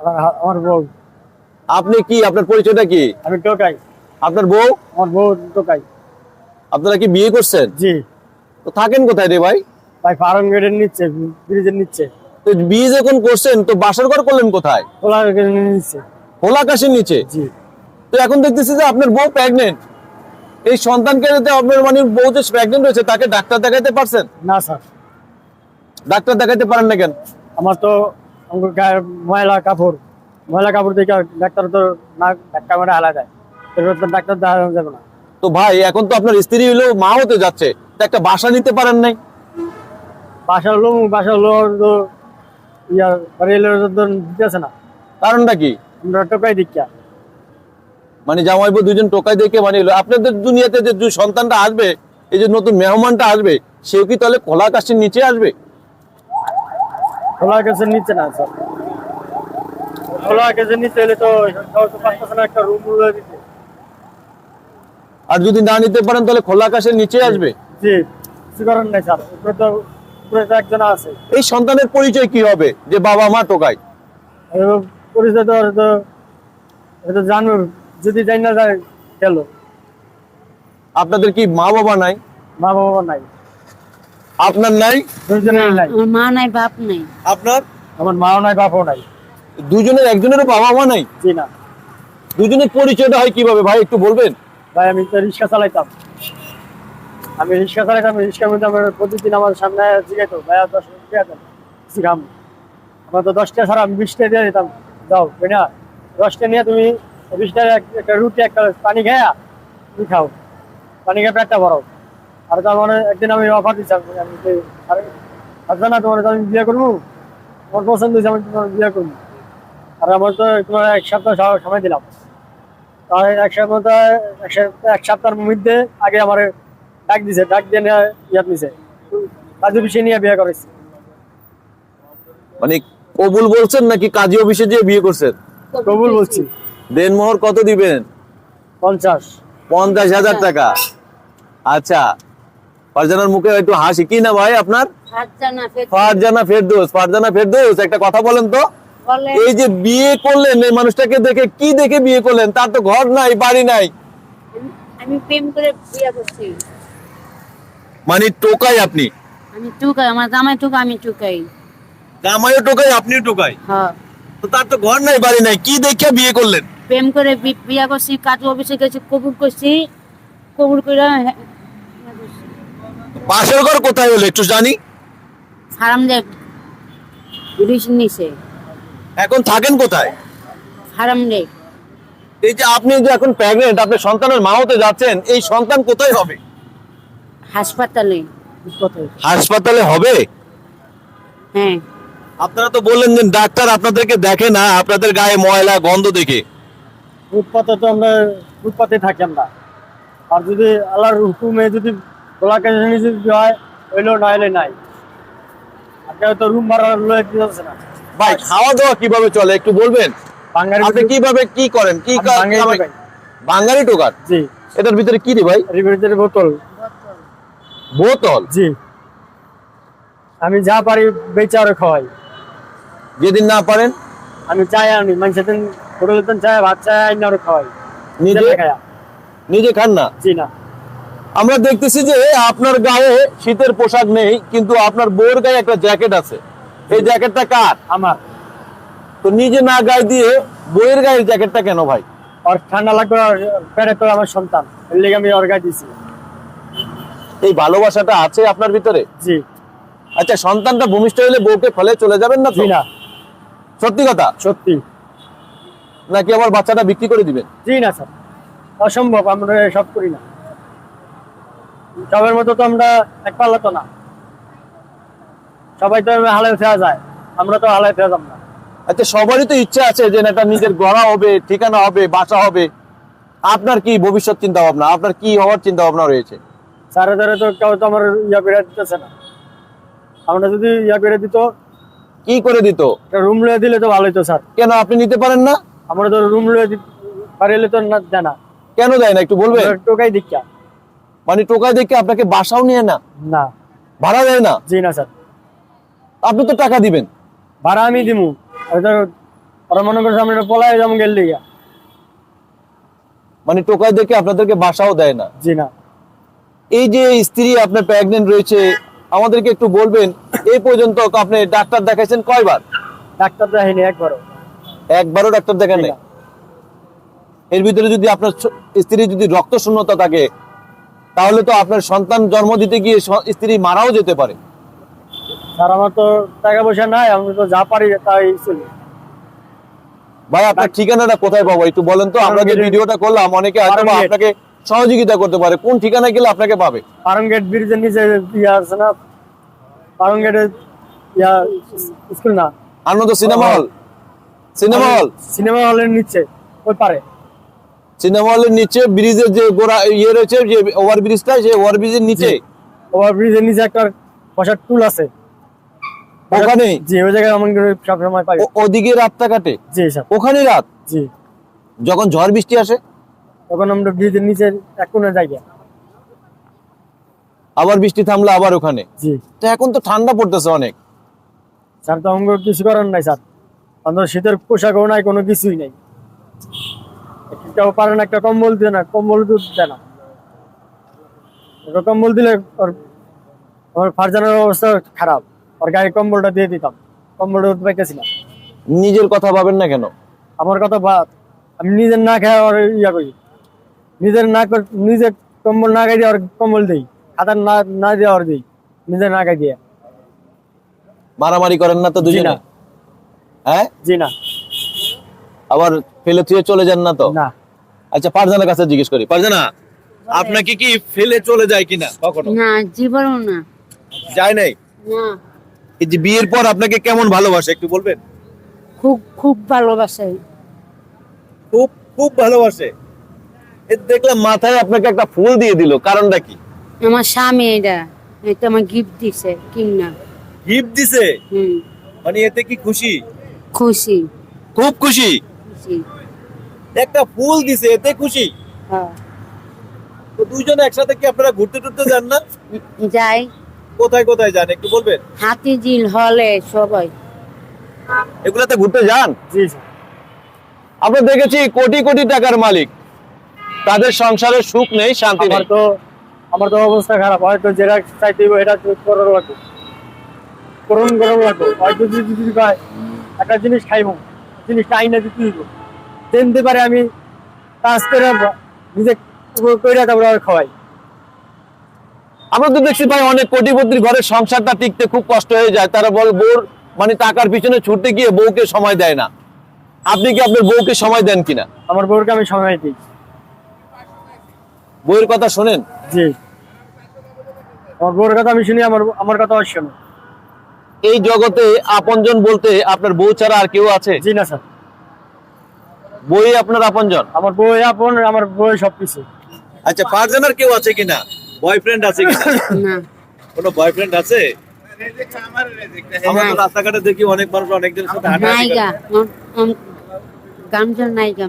আমার- বউ। আপনি কি? আপনার পরিচয়টা কি? আমি টোকাই। আপনার বউ? আমার বউ টোকাই। আপনারা কি বিয়ে করছেন? জি। তো থাকেন কোথায় রে ভাই? ভাই ফার্ম গেটের নিচ্ছে ব্রিজের নিচ্ছে তো বিয়ে যখন করছেন তো বাসার ঘর করলেন কোথায়? খোলা গেটের নিচ্ছে খোলা আকাশের নিচে? জি। তো এখন দেখতেছি যে আপনার বউ প্রেগনেন্ট এই সন্তানকে যাতে আপনার মানে বউ যে প্রেগনেন্ট হয়েছে তাকে ডাক্তার দেখাতে পারছেন? না স্যার। ডাক্তার দেখাতে পারেন না কেন? আমার তো ময়লা কাপড় ময়লা কাপড় দেখে ডাক্তার তো না ধাক্কা মেরে হালা যায় তো ডাক্তার দেখানো যাবে না। তো ভাই এখন তো আপনার স্ত্রী হলো মা হতে যাচ্ছে। তো একটা বাসা নিতে পারেন নাই? বাসার লোক বাসার লোক তো ইয়ার রেলের তো দিতেছে না। কারণটা কি? আমরা টোকাই দীক্ষা। মানে জামাই বউ দুজন টোকাই দেখে মানে হলো আপনাদের দুনিয়াতে যে দু সন্তানটা আসবে এই যে নতুন মেহমানটা আসবে সেও কি তাহলে কলা আকাশের নিচে আসবে? খোলা কেসের নিচ্ছে না স্যার। নিচে এলে তো একটা রুম দিতে আর যদি না নিতে পারেন তাহলে খোলা আকাশের নিচে আসবে? জি কিছু নাই স্যার। উপরে তো উপরে তো একজন আছে। এই সন্তানের পরিচয় কি হবে? যে বাবা মা টোকাই পরিচয় তো তো এটা জানুর যদি যাই না যায় গেল। আপনাদের কি মা বাবা নাই? মা বাবা নাই। আপনার নাই? দুজনের নাই। মা নাই বাপ নাই। আপনার? আমার মাও নাই বাপও নাই। দুজনের একজনেরও বাবা মা নাই? জি না। দুজনের পরিচয়টা হয় কীভাবে? ভাই একটু বলবেন? ভাই আমি তো রিক্সা চালাইতাম। আমি রিক্সা চালাইতাম রিক্সার মধ্যে আমার প্রতিদিন আমার সামনে জিগাইতো ভাইয়া দশ টাকা দেন শিখাম আমার তো দশটা ছাড়া আমি বিশটা দিয়ে দিতাম। যাও না দশটা নিয়ে তুমি বিশটা একটা রুটি একটা পানি খেয়া তুমি খাও। পানি খেয়ে পেটটা ভরো আর তার মানে একদিন আমি অফার দিচ্ছিলাম আমি আরে না তোমার আমি বিয়ে করব। আমার পছন্দ হয়েছে আমি তোমার বিয়ে করব। আর আমার তো তোমার এক সপ্তাহ সময় দিলাম। আর এক সপ্তাহ এক সপ্তাহের মধ্যে আগে আমার ডাক দিছে ডাক দিয়ে ইয়াত নিছে। কাজু পিছিয়ে নিয়ে বিয়ে করেছে মানে কবুল বলছেন নাকি কাজী অফিসে যে বিয়ে করছেন? কবুল বলছি। দেনমোহর কত দিবেন? পঞ্চাশ। পঞ্চাশ হাজার টাকা। আচ্ছা ফারজানার মুখে একটু হাসি। কি না ভাই আপনার? ফারজানা ফের ফারজানা ফেরদৌস। ফারজানা ফেরদৌস একটা কথা বলেন তো। এই যে বিয়ে করলেন এই মানুষটাকে দেখে কি দেখে বিয়ে করলেন? তার তো ঘর নাই বাড়ি নাই। আমি- প্রেম করে বিয়ে করছি। মানে টোকাই আপনি? আমি টুকাই আমার জামাই টুকা আমি টুকাই। জামাইও টোকাই আপনিও টোকাই? হ্যাঁ। তো তার তো ঘর নাই বাড়ি নাই কি দেখে বিয়ে করলেন? প্রেম করে বিয়ে করছি কাজু অফিসে গেছি কবুল করছি। কবুল করে। বাসর ঘর কোথায় হলো একটু জানি। ব্রিজ নিচে এখন থাকেন কোথায়? এই যে আপনি যে এখন প্রেগনেন্ট আপনি সন্তানের মা হতে যাচ্ছেন এই সন্তান কোথায় হবে? হাসপাতালে হাসপাতালে হবে? হ্যাঁ। আপনারা তো বললেন যে ডাক্তার আপনাদেরকে দেখে না আপনাদের গায়ে ময়লা গন্ধ দেখে। ফুটপাতে তো আমরা ফুটপাতে থাকি আমরা। আর যদি আল্লাহর হুকুমে যদি গোলাকে যদি হয় হইলেও না হইলে নাই। আপনি হয়তো রুম ভাড়া লয়ে দিতে পারছে না। ভাই খাওয়া দাওয়া কীভাবে চলে একটু বলবেন? বাঙালি আপনি কীভাবে কি করেন? কি আমি কা- বাঙালি টোকার জি। এটার ভিতরে কি রে ভাই? রিভিউজের বোতল। বোতল? জি। আমি যা পারি বেচা আর খাওয়াই। যেদিন না পারেন? আমি চাই আনি মানুষের দিন হোটেল দিন চাই ভাত চাই আর খাওয়াই। নিজে? নিজে খান না? জি না। আমরা দেখতেছি যে আপনার গায়ে শীতের পোশাক নেই কিন্তু আপনার বউর গায়ে একটা জ্যাকেট আছে। এই জ্যাকেটটা কার? আমার। তো নিজে না গায়ে দিয়ে বইয়ের গায়ের জ্যাকেটটা কেন ভাই? আর ঠান্ডা লাগবে পেটে তো আমার সন্তান এর লেগে আমি অর্গা দিছি। এই ভালোবাসাটা আছে আপনার ভিতরে? জি। আচ্ছা সন্তানটা ভূমিষ্ঠ হলে বউকে ফেলে চলে যাবেন না না। সত্যি কথা? সত্যি। নাকি আবার বাচ্চাটা বিক্রি করে দিবেন? জি না স্যার। অসম্ভব আমরা সব করি না। সবার মতো তো আমরা এক পাল্লা তো না। সবাই তো হালায় ফেরা যায়। আমরা তো হালায় ফেরা যাব না। আচ্ছা সবারই তো ইচ্ছা আছে যে না নিজের গড়া হবে ঠিকানা হবে বাসা হবে। আপনার কি ভবিষ্যৎ চিন্তা ভাবনা আপনার কি হওয়ার চিন্তা ভাবনা রয়েছে? সারা ধারে তো কেউ তো আমার ইয়া করে দিতেছে না। আমরা যদি ইয়া করে দিত কি করে দিত? রুম লয়ে দিলে তো ভালো হতো স্যার। কেন আপনি নিতে পারেন না? আমরা তো রুম লয়ে পারিলে তো না দেয় না। কেন দেয় না? একটু বলবেন? আমরা টোকাই দীক্ষা। মানে টোকা দেখে আপনাকে বাসাও নিয়ে না? না। ভাড়া দেয় না? জি না স্যার। আপনি তো টাকা দিবেন। ভাড়া আমি দিমু। ওরা মনে করছে আমরা পলাই যেমন গেল লিগা মানে টোকাই দেখে আপনাদেরকে বাসাও দেয় না? জি না। এই যে স্ত্রী আপনার প্রেগনেন্ট রয়েছে আমাদেরকে একটু বলবেন এই পর্যন্ত আপনি ডাক্তার দেখাইছেন কয়বার? ডাক্তার দেখাইনি একবারও। একবারও ডাক্তার দেখেন এর ভিতরে যদি আপনার স্ত্রী যদি রক্ত শূন্যতা থাকে তাহলে তো আপনার সন্তান জন্ম দিতে গিয়ে স্ত্রী মারাও যেতে পারে। স্যার আমার তো টাকা পয়সা নাই আমি তো যা পারি তাই চলি। ভাই আপনার ঠিকানাটা কোথায় পাবো? একটু বলেন তো আমরা যে ভিডিওটা করলাম অনেকে হয়তো আপনাকে সহযোগিতা করতে পারে। কোন ঠিকানায় গেলে আপনাকে পাবে? পারম গেট ব্রিজের নিচে ইয়া আছে না? পারম ইয়া স্কুল না? Ananda cinema hall. Cinema hall. Cinema হলের নিচে ওই পারে। সিনেমা হলের নিচে ব্রিজের যে গোড়া ইয়ে রয়েছে যে ওভার ব্রিজটা সেই ওভার ব্রিজের নিচে। ওভার ব্রিজের নিচে একটা বসার টুল আছে। ওখানে? জি ওই জায়গায় আমাকে সবসময় পাই। ওদিকে রাতটা কাটে? জি স্যার। ওখানে রাত? জি। যখন ঝড় বৃষ্টি আসে? তখন আমরা ব্রিজের নিচে এক কোণে জায়গা। আবার বৃষ্টি থামলে আবার ওখানে? জি। তো এখন তো ঠান্ডা পড়তেছে অনেক। স্যার তো আমাকে কিছু করার নাই স্যার। আমাদের শীতের পোশাকও নাই কোনো কিছুই নাই। একটাও পারে না একটা কম্বল দিয়ে না কম্বল তো দেয় না। কম্বল দিলে ওর ফারজানের অবস্থা খারাপ। ওর গায়ে কম্বলটা দিয়ে দিতাম। কম্বলটা পাইতেছি না। নিজের কথা ভাবেন না কেন? আমার কথা বাদ আমি নিজের না খাই আর ইয়া করি। নিজের না কম্বল না খাই দিয়ে আর কম্বল দিই। খাতার না না দিয়ে আর দিই। নিজের না খাই দিয়ে মারামারি করেন না তো দুজনে? হ্যাঁ? জি না। আবার ফেলে থুয়ে চলে যান না তো? না। আচ্ছা পারজানার কাছে জিজ্ঞেস করি। পারজানা আপনাকে কি ফেলে চলে যায় কিনা? কখনো? না জীবনও না। যায় নাই? না। এই যে বিয়ের পর আপনাকে কেমন ভালোবাসে একটু বলবেন? খুব খুব ভালোবাসে। খুব খুব ভালোবাসে? এ দেখলাম মাথায় আপনাকে একটা ফুল দিয়ে দিল কারণটা কি? আমার স্বামী এটা এটা আমার গিফট দিছে কিনা। গিফট দিছে? হুম। মানে এতে কি খুশি? খুশি। খুব খুশি? খুশি। একটা ফুল দিছে এতে খুশি। হ্যাঁ। তো দুইজনে একসাথে কি আপনারা ঘুরতে টুরতে যান না? যাই। কোথায় কোথায় যান একটু বলবেন? হাতি জিল হলে সবাই। এগুলাতে ঘুরতে যান? জি আমরা দেখেছি কোটি কোটি টাকার মালিক। তাদের সংসারে সুখ নেই শান্তি আমার নেই। তো আমার তো অবস্থা খারাপ। হয়তো যেটা চাইতে এটা করার লাগবে। করুন গরম লাগবে। হয়তো যদি যদি একটা জিনিস খাইবো। জিনিসটা আইনা দিতে হইব। জানতে পারে আমি কাজ করে নিজে কইরা তারপরে আর খাওয়াই। আমরা তো দেখছি ভাই অনেক কোটিপতির ঘরে সংসারটা টিকতে খুব কষ্ট হয়ে যায়। তারা বল বউর মানে টাকার পিছনে ছুটতে গিয়ে বউকে সময় দেয় না। আপনি কি আপনার বউকে সময় দেন কিনা? আমার বউকে আমি সময় দিই। বউয়ের কথা শোনেন? জি। আমার বউর কথা আমি শুনি আমার আমার কথা আর শোনো। এই জগতে আপনজন বলতে আপনার বউ ছাড়া আর কেউ আছে? জি না স্যার। বই আপনার আপনজন? আমার বই আপন আমার বই সবকিছু। আচ্ছা ফারজানার কেউ আছে কিনা? বয়ফ্রেন্ড আছে কিনা? না। কোনো বয়ফ্রেন্ড আছে? আমরা রাস্তাঘাটে দেখি অনেক মানুষ অনেকজনের সাথে। নাইগা গামজন নাইগা